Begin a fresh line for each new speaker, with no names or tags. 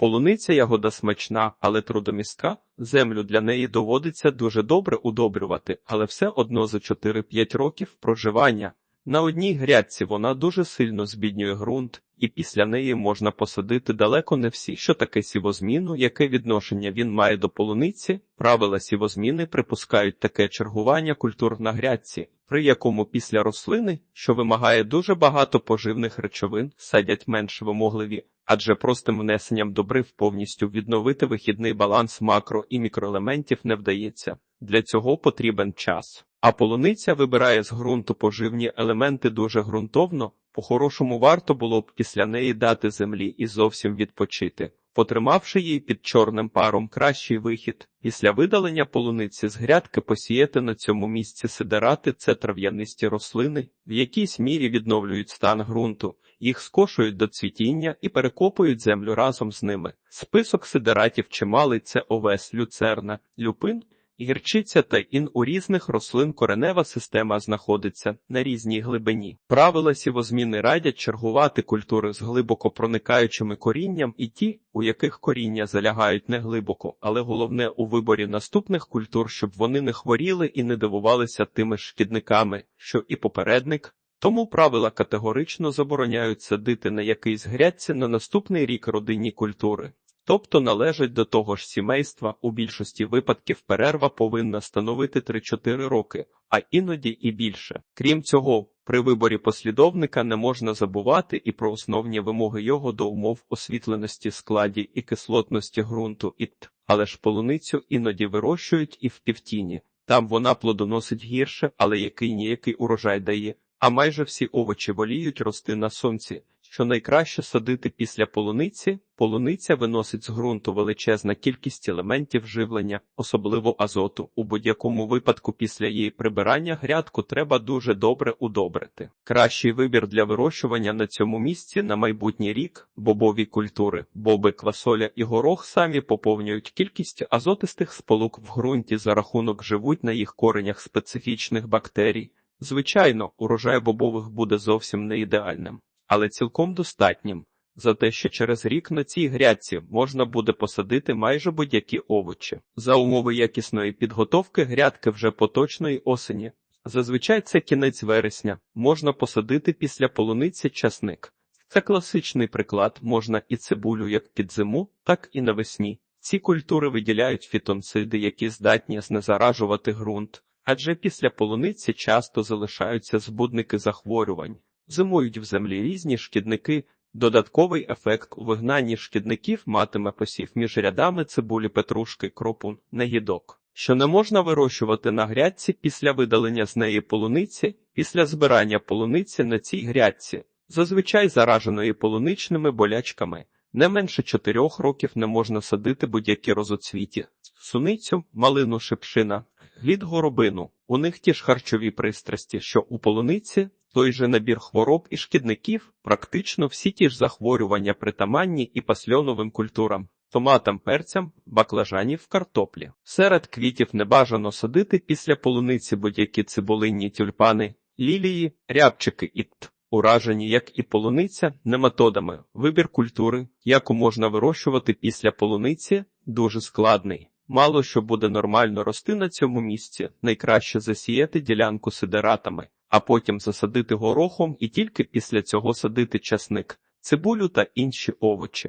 Полуниця ягода смачна, але трудомістка. Землю для неї доводиться дуже добре удобрювати, але все одно за 4-5 років проживання. На одній грядці вона дуже сильно збіднює ґрунт, і після неї можна посадити далеко не всі, що таке сівозміну, яке відношення він має до полуниці. Правила сівозміни припускають таке чергування культур на грядці, при якому після рослини, що вимагає дуже багато поживних речовин, садять менш вимогливі, адже простим внесенням добрив повністю відновити вихідний баланс макро і мікроелементів не вдається. Для цього потрібен час. А полуниця вибирає з ґрунту поживні елементи дуже ґрунтовно. По-хорошому варто було б після неї дати землі і зовсім відпочити, потримавши її під чорним паром кращий вихід. Після видалення полуниці з грядки посіяти на цьому місці сидерати це трав'янисті рослини, в якійсь мірі відновлюють стан ґрунту, їх скошують до цвітіння і перекопують землю разом з ними. Список сидератів чималий це овес, люцерна, люпин. Гірчиця та ін у різних рослин коренева система знаходиться на різній глибині. Правила сівозміни радять чергувати культури з глибоко проникаючими корінням і ті, у яких коріння залягають не глибоко, але головне у виборі наступних культур, щоб вони не хворіли і не дивувалися тими шкідниками, що і попередник. Тому правила категорично забороняють садити на якийсь грядці на наступний рік родинні культури. Тобто належать до того ж сімейства, у більшості випадків перерва повинна становити 3-4 роки, а іноді і більше. Крім цього, при виборі послідовника не можна забувати і про основні вимоги його до умов освітленості складі і кислотності ґрунту і т. Але ж полуницю іноді вирощують і в півтіні. Там вона плодоносить гірше, але який ніякий урожай дає. А майже всі овочі воліють рости на сонці. Що найкраще садити після полуниці, полуниця виносить з ґрунту величезна кількість елементів живлення, особливо азоту. У будь-якому випадку після її прибирання грядку треба дуже добре удобрити. Кращий вибір для вирощування на цьому місці на майбутній рік бобові культури, боби, квасоля і горох самі поповнюють кількість азотистих сполук в ґрунті за рахунок живуть на їх коренях специфічних бактерій. Звичайно, урожай бобових буде зовсім не ідеальним але цілком достатнім за те, що через рік на цій грядці можна буде посадити майже будь-які овочі. За умови якісної підготовки грядки вже поточної осені. Зазвичай це кінець вересня, можна посадити після полуниці часник. Це класичний приклад, можна і цибулю як під зиму, так і навесні. Ці культури виділяють фітонциди, які здатні знезаражувати ґрунт, адже після полуниці часто залишаються збудники захворювань. Зимують в землі різні шкідники. Додатковий ефект у вигнанні шкідників матиме посів між рядами цибулі, петрушки, кропу, негідок, що не можна вирощувати на грядці після видалення з неї полуниці, після збирання полуниці на цій грядці, зазвичай зараженої полуничними болячками. Не менше чотирьох років не можна садити будь-які розоцвіті, суницю, малину шипшина, від горобину. У них ті ж харчові пристрасті, що у полуниці, той же набір хвороб і шкідників, практично всі ті ж захворювання притаманні і пасльоновим культурам, томатам, перцям, баклажанів, картоплі. Серед квітів не бажано садити після полуниці будь-які цибулинні тюльпани, лілії, рябчики і т. Уражені, як і полуниця, нематодами. Вибір культури, яку можна вирощувати після полуниці, дуже складний. Мало що буде нормально рости на цьому місці, найкраще засіяти ділянку сидератами, а потім засадити горохом і тільки після цього садити часник, цибулю та інші овочі.